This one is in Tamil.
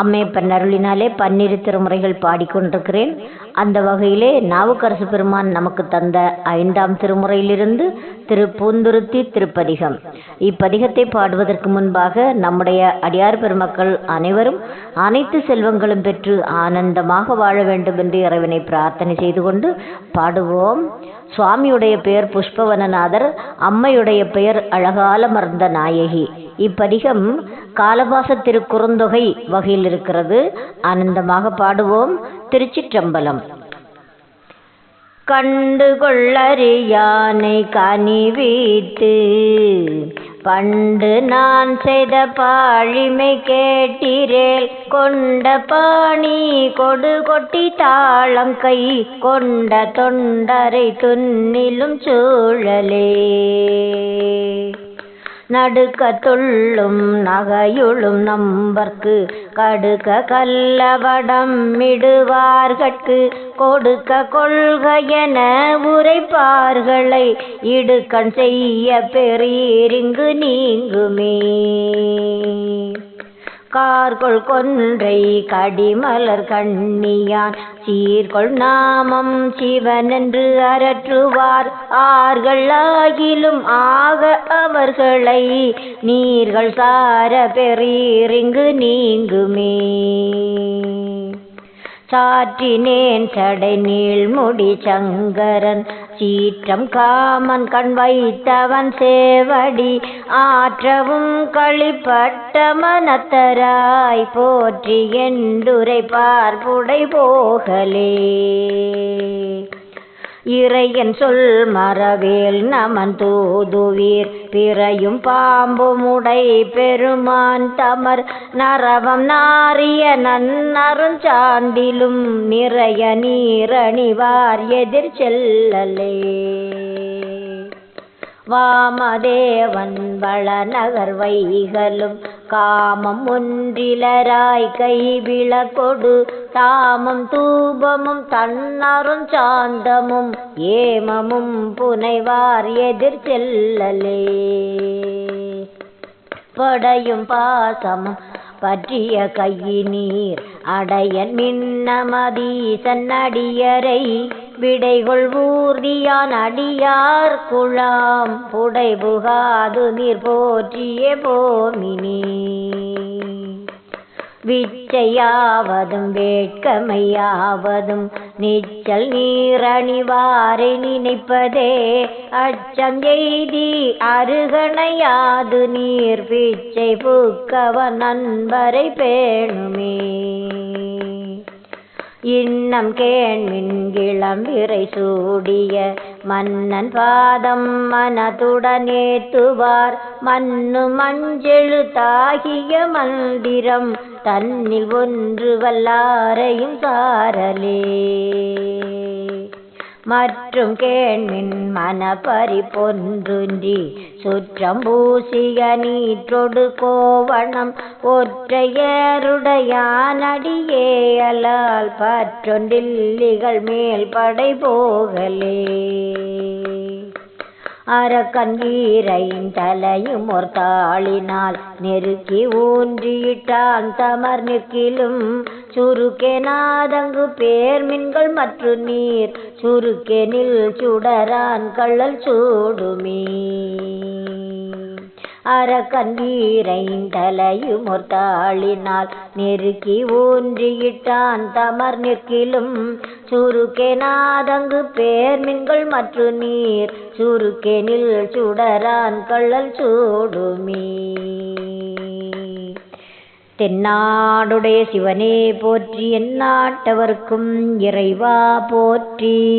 அம்மை பன்னருளினாலே பன்னிரு திருமுறைகள் பாடிக்கொண்டிருக்கிறேன். அந்த வகையிலே நாவுக்கரசு பெருமான் நமக்கு தந்த ஐந்தாம் திருமுறையிலிருந்து திரு பூந்துருத்தி திருப்பதிகம். இப்பதிகத்தை பாடுவதற்கு முன்பாக நம்முடைய அடியார் பெருமக்கள் அனைவரும் அனைத்து செல்வங்களும் பெற்று ஆனந்தமாக வாழ வேண்டும் என்று இறைவனை பிரார்த்தனை செய்து கொண்டு பாடுவோம். சுவாமியுடைய பெயர் புஷ்பவனநாதர் அம்மையுடைய பெயர் அழகால மறந்த நாயகி. இப்பதிகம் காலபாச திருக்குறுந்தொகை வகையில் இருக்கிறது. ஆனந்தமாக பாடுவோம். திருச்சிற்றம்பலம். கண்டு கொள்ளறியானை கனி வீத்து பண்டு நான் செய்த பாழிமை கேட்டிரேல் கொண்ட பாணி கொடு கொட்டி தாளம் கை கொண்ட தொண்டரை துன்னிலும் சூழலே. நடுக்க துள்ளும் நகையுளும் நம்பர்க்கு கடுக்க கல்லவடம் இடுவார்கட்கு. கொடுக்க கொள்கையென உரைப்பார்களை இடுக்கண் செய்ய பெறீரிங்கு நீங்குமே. கார்கொள் கொன்றை கடிமலர் கண்ணியான். சீர்கொள் நாமம் சிவனென்று அரற்றுவார் ஆர்கள் ஆகிலும் ஆக அவர்களை நீர்கள் சார பெறீரிங்கு நீங்குமே. சாற்றினேன் சடை நீள்முடி சங்கரன். சீற்றம் காமன் கண் வைத்தவன் சேவடி ஆற்றவும் களிப்பட்ட மனத்தராய் போற்றி என்றுரை பார்ப்புடை போகலே. இறையன் சொல் மரவேல் நமன் தூதுவீர் பிறையும் பாம்பு முடை பெருமான் தமர். நரவம் நாரிய நன்னரும் சாண்டிலும் நிறைய நீரணிவார் எதிர் செல்லலே. வாமதேவன் வள நகர் வைகளும் காமம் ஒன்றிலராய் கைவிள கொடு தாமம் தூபமும் தன்னரும் சாந்தமும் ஏமமும் புனைவார் எதிர் செல்லலே. படையும் பாசமும் பற்றிய கையினீர் அடையன் மின்னமதீசன் அடியரை விடைகொள் ஊர்தியான் அடியார் குழாம் புடைபுகாது நீர் போற்றிய போமினே. விச்சையாவதும் வேட்கமையாவதும் நீச்சல் நீரணிவாரை நினைப்பதே அச்சம் எய்தி அருகணையாது நீர். பிச்சை பூக்கவன் நண்பரை பேணுமே. இன்னம் கேண்மின் விரை சூடிய மன்னன் பாதம் மனதுடனேத்துவார் மண்ணு மஞ்செழு தாகிய மந்திரம் தன்னில் ஒன்று வல்லாரையும் சாரலே. மற்றும் கேண்மின் மனப்பறி பொன்றுன்றி சுற்றம் பூசிய நீற்றொடு கோவணம் ஒற்றையருடையானடியே அலால் பற்றொன்றில்லிகள் மேல் படை போகலே. அரக்கன் தலையும் ஒரு தாளினால் நெருக்கி ஊன்றியிட்டான் தமர் நிற்கிலும். சுருக்கே நாதங்கு பேர் மின்கள் மற்றும் நீர். சுருக்கெனில் சுடரான் கள்ளல் சூடுமே. அரக்கன் நெருக்கி ஊன்றியிட்டான் தமர் நிற்கிலும். சுருக்கெனாதங்கு பேர் மின்கள் மற்ற நீர். சுருக்கெனில் சுடரான் கள்ளல் சூடுமீ. தென்னாடுடைய சிவனே போற்றி எந்நாட்டவர்க்கும் இறைவா போற்றி.